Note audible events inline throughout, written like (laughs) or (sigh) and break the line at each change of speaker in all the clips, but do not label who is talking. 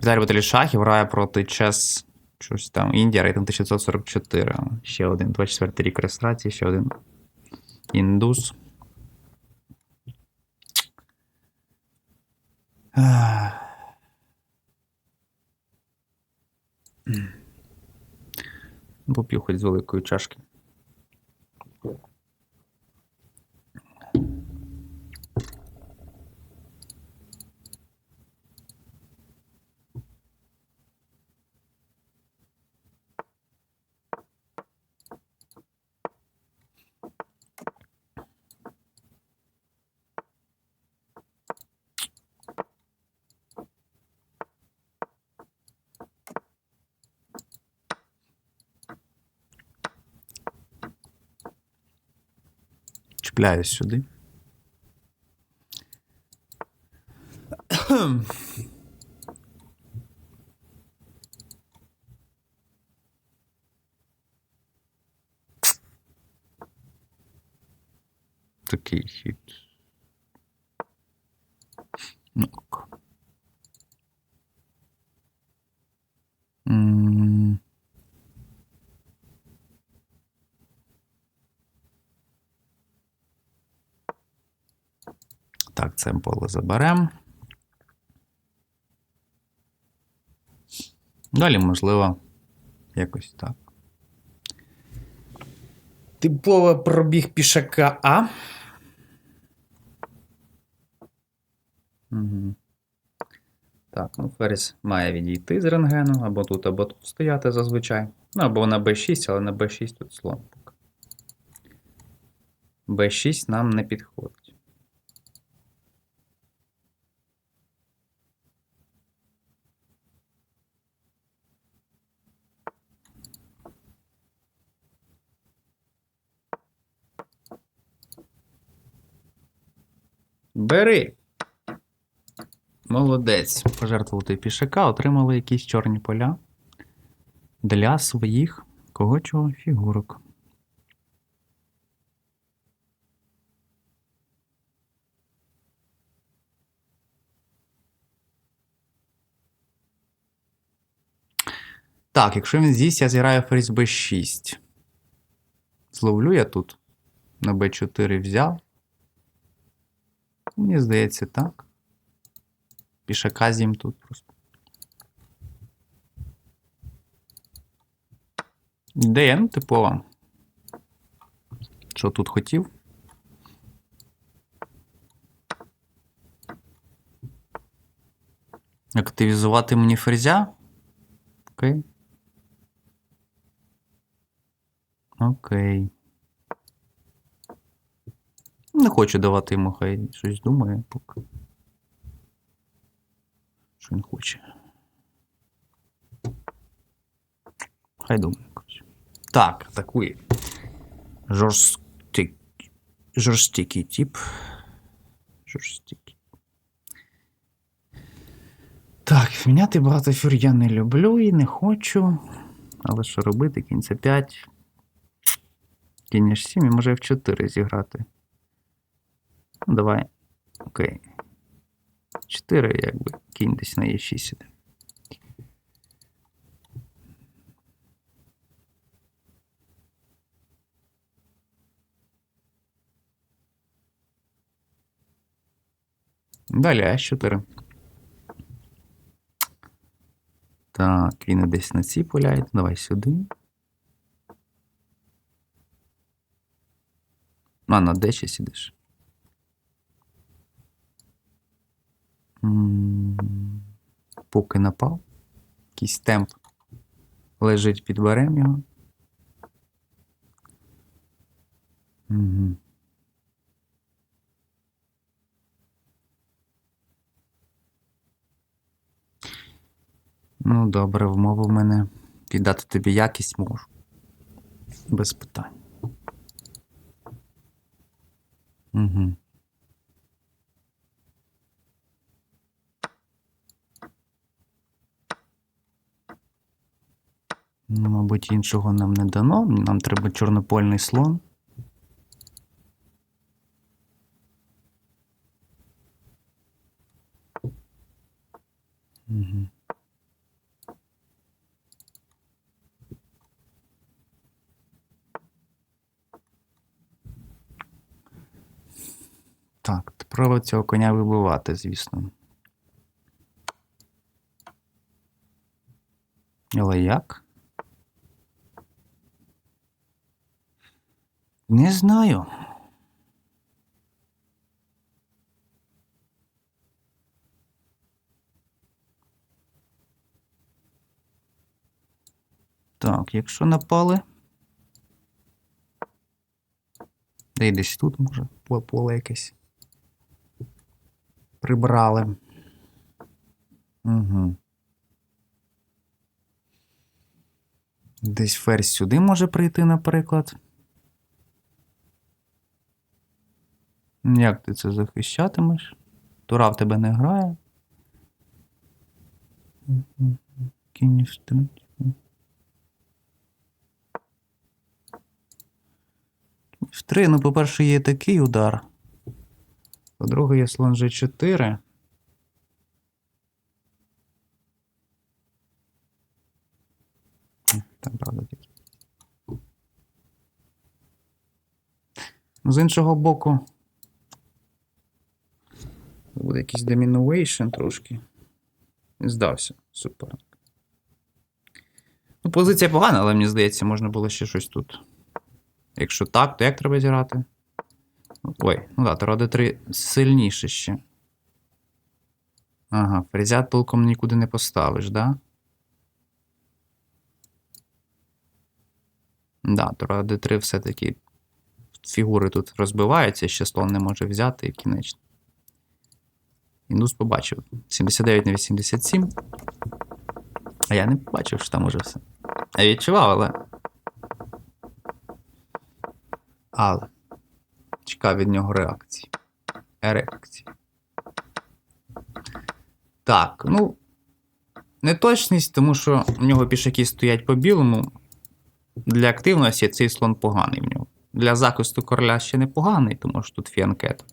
Віталій Баталій Шахів грає проти Чес. Щось там. Індія, рейтинг 1944. Ще один. 24 рік реєстрації, ще один. Індус. Поп'ю хоч з великої чашки. Чіпляюсь сюди. Такий хід. Ну. ок. М. Так, це поле заберемо. Далі, можливо, якось так. Типово пробіг пішака А. Угу. Так, ну Ферзь має відійти з рентгену, або тут, або тут стояти зазвичай. Ну, або на b6, але на b6 тут слон. b6 нам не підходить. Бери. Молодець. Пожертвувати пішака, отримали якісь чорні поля для своїх кого чого фігурок. Так, якщо він з'їсть, я зіграю ферзь b6. Зловлю я тут. На b4 взяв. Мені здається, так. Пішака з'їм тут просто. Ідея, ну, типова. Що тут хотів? Активізувати мені ферзя? Окей. Окей. Не хочу давати йому, хай щось думає поки. Що він хоче. Хай думає якось. Так, атакує. Жорстик... Жорстикий тип. Жорстикий. Так, міняти багато фюр я не люблю і не хочу. Але що робити? Кінь це 5. Кінь H7 і може F4 зіграти. Давай. Окей. 4, якби кінь десь на Е6 іде. Далі А4. Так, він десь на ці поляє. Давай сюди. А, на D6 ідеш. Поки напав. Якийсь темп лежить, під підберемо його. Угу. Ну, добре, вмовив мене. Віддати тобі якість можу. Без питань. Угу. Ну, мабуть, іншого нам не дано. Нам треба чорнопольний слон. Так, треба цього коня вибивати, звісно. Але як? Не знаю. Так, якщо напали. Де й десь тут, може, поле якесь. Прибрали. Угу. Десь ферзь сюди може прийти, наприклад. Як ти це захищатимеш? Тура в тебе не грає. Кінь в три. В 3, ну, по-перше, є такий удар. По-друге, є слон G4. Там, правда, такі. Ну, з іншого боку. Буде якийсь домінуейшн трошки. Здався. Супер. Ну, позиція погана, але мені здається, можна було ще щось тут. Якщо так, то як треба зіграти? Ой, ну да, Таро D3 сильніше ще. Ага, фрезят толком нікуди не поставиш, да? Да, Таро D3 все-таки фігури тут розбиваються, ще слон не може взяти і кінечно. Індус побачив. 79 на 87. А я не побачив, що там уже все. Я відчував, але. Але. Чекав від нього реакції. Реакції. Так, ну. Неточність, тому що в нього пішаки стоять по білому. Для активності цей слон поганий в нього. Для захисту короля ще непоганий, тому що тут фіанкет.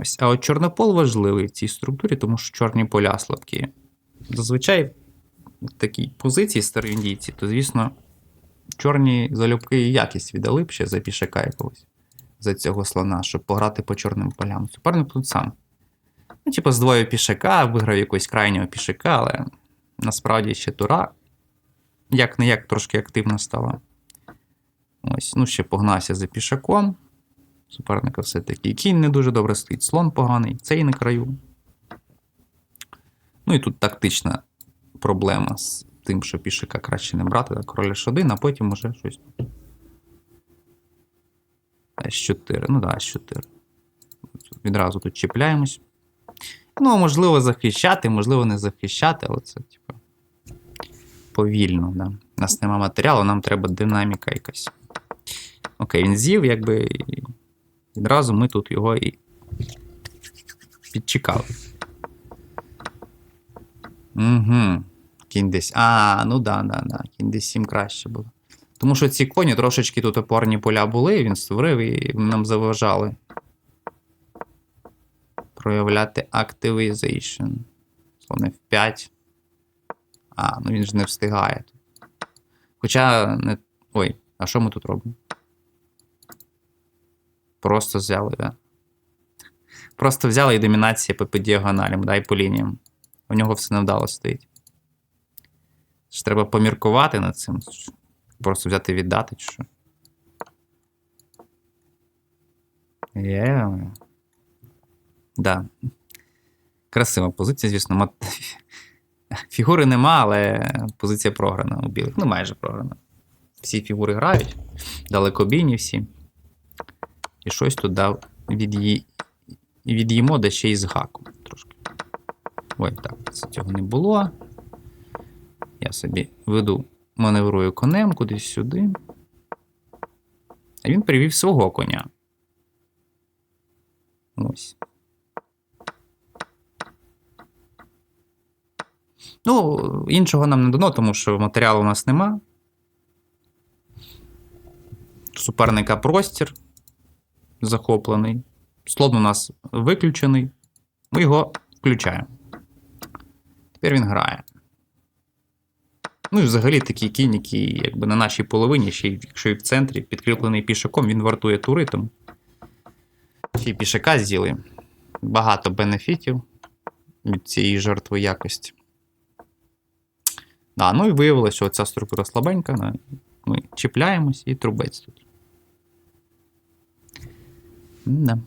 Ось. А от чорнопол важливий в цій структурі, тому що чорні поля слабкі. Зазвичай в такій позиції староіндійці, то, звісно, чорні залюбки і якість віддали б ще за пішака якогось за цього слона, щоб пограти по чорним полям. Суперник тут сам. Ну, типу, здвоїв пішака, виграв якогось крайнього пішака, але насправді ще тура як не як трошки активно стала. Ось, ну, ще погнався за пішаком. Суперника все-таки кінь не дуже добре стоїть, слон поганий, цей на краю. Ну і тут тактична проблема з тим, що пішака краще не брати, король H1, а потім уже щось. С4. Ну да, С4. Відразу тут чіпляємось. Ну, можливо, захищати, можливо, не захищати, але це, типу, повільно. Да. У нас нема матеріалу, нам треба динаміка якась. Окей, він з'їв, якби. Відразу ми тут його і підчекали. Угу. Кінь десь. А, ну да, да, да. Кінь десь 7 краще було. Тому що ці коні трошечки тут опорні поля були, він створив і нам заважали проявляти активізейшн. Слони в 5. А, ну він ж не встигає. Хоча не. Ой, а що ми тут робимо? Просто взяли, да? Просто взяли і домінація по, по діагоналям, да, і по лініям. У нього все невдало стоїть. Ж треба поміркувати над цим. Просто взяти і віддати, чи що. Є. Да. Красива позиція, звісно. Мат... (laughs) Фігури нема, але позиція програна у білих. Ну, майже програна. Всі фігури грають. Далекобійні всі. І щось від'ї... від'їмо, де ще й з гаком трошки. Ой, так, цього не було. Я собі веду, маневрую конем кудись сюди. А він привів свого коня. Ось. Ну, іншого нам не дано, тому що матеріалу у нас нема. Суперника простір захоплений. Слон у нас виключений. Ми його включаємо. Тепер він грає. Ну і взагалі такий кінь, який якби на нашій половині, ще й якщо і в центрі, підкріплений пішаком, він вартує тури, тому Ще й пішака з'їли. Багато бенефітів від цієї жертви якості. Да, ну і виявилося, що ця структура слабенька. Ми чіпляємось і трубець тут. Да.